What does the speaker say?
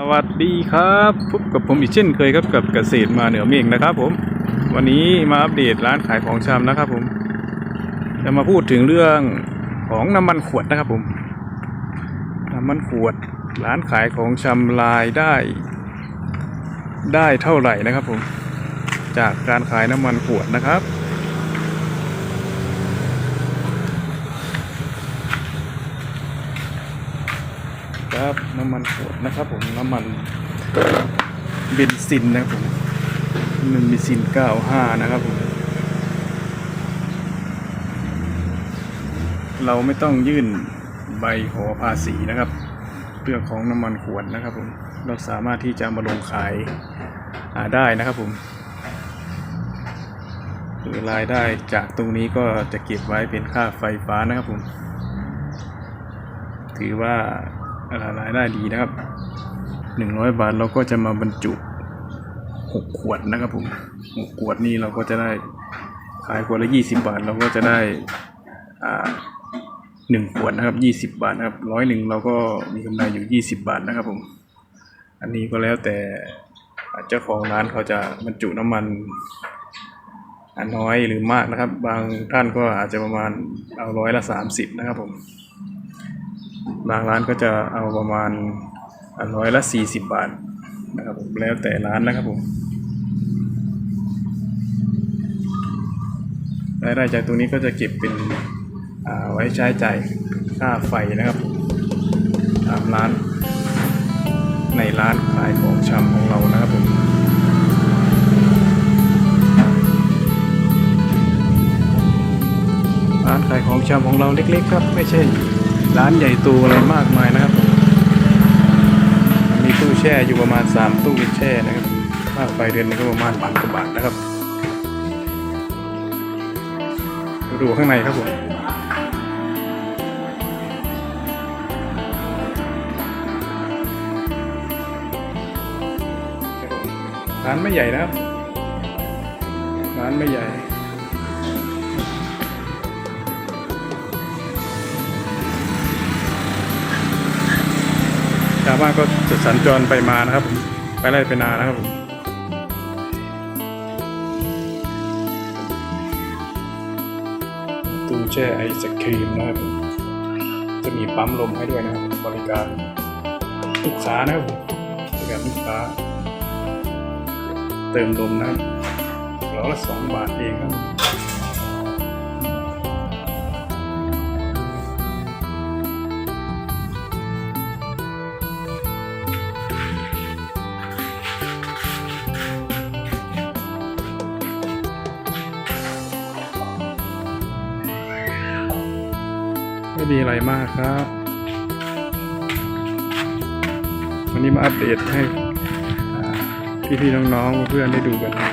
สวัสดีครับพบกับผมอีกเช่นเคยครับกับเกษตรมาเหนือเมฆนะครับ ผม วันนี้มาอัปเดตร้านขายของชำนะครับ ผม จะมาพูดถึงเรื่องของน้ำมันขวดนะครับ ผมน้ำมันขวดร้านขายของชำรายได้ ได้เท่าไหร่นะครับ ผม จากการขายน้ำมันขวดนะครับ ครับ น้ำมันขวดนะครับผมน้ำมันเบนซินนะครับผมมันมีซิน95นะครับผมเราไม่ต้องยื่นใบขอภาษีนะครับเรื่องของน้ำมันขวดนะครับผมเราสามารถที่จะมาลงขายาได้นะครับผมหรือรายได้จากตรงนี้ก็จะเก็บไว้เป็นค่าไฟฟ้านะครับผม ถือว่า รายได้ดีนะครับหนึ่งร้อยบาทเราก็จะมาบรรจุหกขวดนะครับผมหกขวดนี้เราก็จะได้ขายขวดละยี่สิบาท เราก็จะได้อ่าหนึ่งขวดนะครับยี่สิบบาทนะครับร้อยหนึ่งเราก็มีกำไรอยู่ยี่สิบบาทนะครับผม อันนี้ก็แล้วแต่เจ้าของร้านเขาจะบรรจุน้ำมันอันน้อยหรือมากนะครับ บางท่านก็อาจจะประมาณเอาร้อยละสามสิบนะครับผม บางร้านก็จะเอาประมาณร้อยละสี่สิบบาทนะครับผมแล้วแต่ร้านนะครับผมรายได้จากตรงนี้ก็จะเก็บเป็นอ่าไว้ใช้จ่ายค่าไฟนะครับตามร้านในร้านขายของชำของเรานะครับผมร้านขายของชำของเราเล็กๆครับ ไม่ใช่ ร้านใหญ่โตอะไรมากมายนะครับ มีตู้แช่อยู่ประมาณ 3 ตู้แช่นะครับค่าไฟเดือนนึงก็ประมาณพันกว่าบาทนะครับ ดูข้างในครับผมร้านไม่ใหญ่นะครับ ร้านไม่ใหญ่ ชาวบ้านก็จะสัญจรไปมานะครับผมไปไล่ไปนานะครับผมตู้แช่ไอศครีมนะครับผมจะมีปั๊มลมให้ด้วยนะครับบริการลูกค้านะครับผมบริการลูกค้า เติมลมนะครับร้อยละสองบาทเองครับ ไม่มีอะไรมากครับ วันนี้มาอัปเดตให้พี่ๆน้องๆเพื่อนๆได้ดูกันนะ